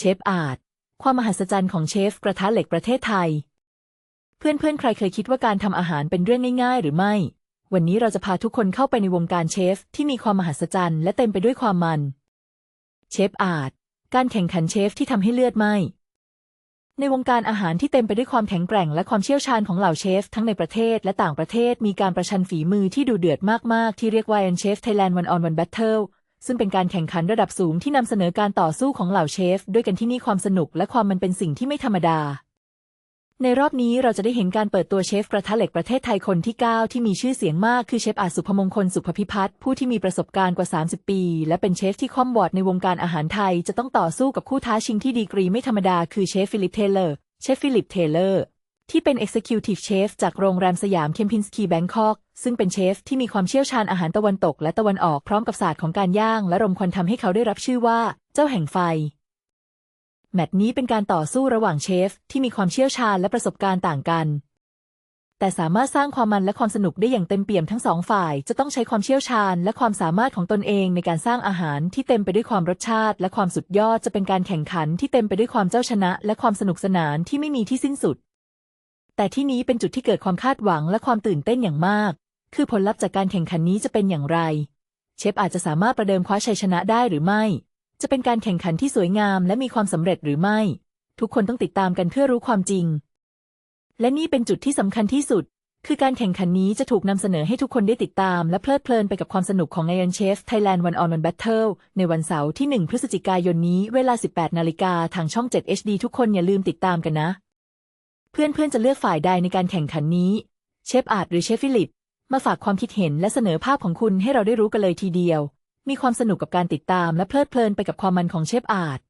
เชฟอาร์ตความมหัศจรรย์ของเชฟกระทะเหล็กประเทศไทย เพื่อนๆ ใครเคยคิดว่าการทำอาหารเป็นเรื่องง่าย ๆ หรือไม่ วันนี้เราจะพาทุกคนเข้าไปในวงการเชฟที่มีความมหัศจรรย์และเต็มไปด้วยความมัน เชฟอาร์ตการแข่งขันเชฟที่ทำให้เลือดไหมในวงการอาหารที่เต็มไปด้วยความแข็งแกร่งและความเชี่ยวชาญของเหล่าเชฟ ทั้งในประเทศและต่างประเทศมีการประชันฝีมือที่ดูเดือดมาก ๆ ที่เรียกว่า e n Chef Thailand One on One Battle ซึ่งเป็นการแข่งขันระดับสูงที่นำเสนอการต่อสู้ของเหล่าเชฟ ด้วยกันที่นี่ความสนุกและความมันเป็นสิ่งที่ไม่ธรรมดา ในรอบนี้เราจะได้เห็นการเปิดตัวเชฟกระทะเหล็กประเทศไทยคนที่ 9 ที่มีชื่อเสียงมากคือเชฟอาสุภมงคลสุภพิพัฒน์ผู้ที่มีประสบการณ์กว่า 30 ปี และเป็นเชฟที่คล่อมวอดในวงการอาหารไทย จะต้องต่อสู้กับคู่ท้าชิงที่ดีกรีไม่ธรรมดาคือเชฟฟิลิปเทเลอร์เชฟฟิลิปเทเลอร์ ที่เป็น Executive Chef จากโรงแรมสยามเคมพินสกีแบงคอกซึ่งเป็นเชฟที่มีความเชี่ยวชาญอาหารตะวันตกและตะวันออกพร้อมกับศาสตร์ของการย่าง และรมควันทำให้เขาได้รับชื่อว่า เจ้าแห่งไฟ แมตช์นี้เป็นการต่อสู้ระหว่างเชฟที่มีความเชี่ยวชาญและประสบการณ์ต่างกัน แต่สามารถสร้างความมันและความสนุกได้อย่างเต็มเปี่ยมทั้งสองฝ่าย จะต้องใช้ความเชี่ยวชาญ และความสามารถของตนเองในการสร้างอาหารที่เต็มไปด้วยความรสชาติ และความสุดยอดจะเป็นการแข่งขันที่เต็มไปด้วยความเจ้าชนะ และความสนุกสนานที่ไม่มีที่สิ้นสุด แต่ที่นี้เป็นจุดที่เกิดความคาดหวังและความตื่นเต้นอย่างมาก คือผลลัพธ์จากการแข่งขันนี้จะเป็นอย่างไร เชฟอาจจะสามารถประเดิมคว้าชัยชนะได้หรือไม่ จะเป็นการแข่งขันที่สวยงามและมีความสำเร็จหรือไม่ ทุกคนต้องติดตามกันเพื่อรู้ความจริง และนี่เป็นจุดที่สำคัญที่สุด คือการแข่งขันนี้จะถูกนำเสนอให้ทุกคนได้ติดตาม และเพลิดเพลินไปกับความสนุกของ Iron Chef Thailand One on One Battle ในวันเสาร์ที่ 1 พฤศจิกายนนี้ เวลา 18 นาฬิกาทางช่อง 7 HD ทุกคนอย่าลืมติดตามกันนะ เพื่อนๆจะเลือกฝ่ายใดในการแข่งขันนี้ เชฟอาร์ตหรือเชฟฟิลิป มาฝากความคิดเห็นและเสนอภาพของคุณให้เราได้รู้กันเลยทีเดียว มีความสนุกกับการติดตามและเพลิดเพลินไปกับความมันของเชฟอาร์ต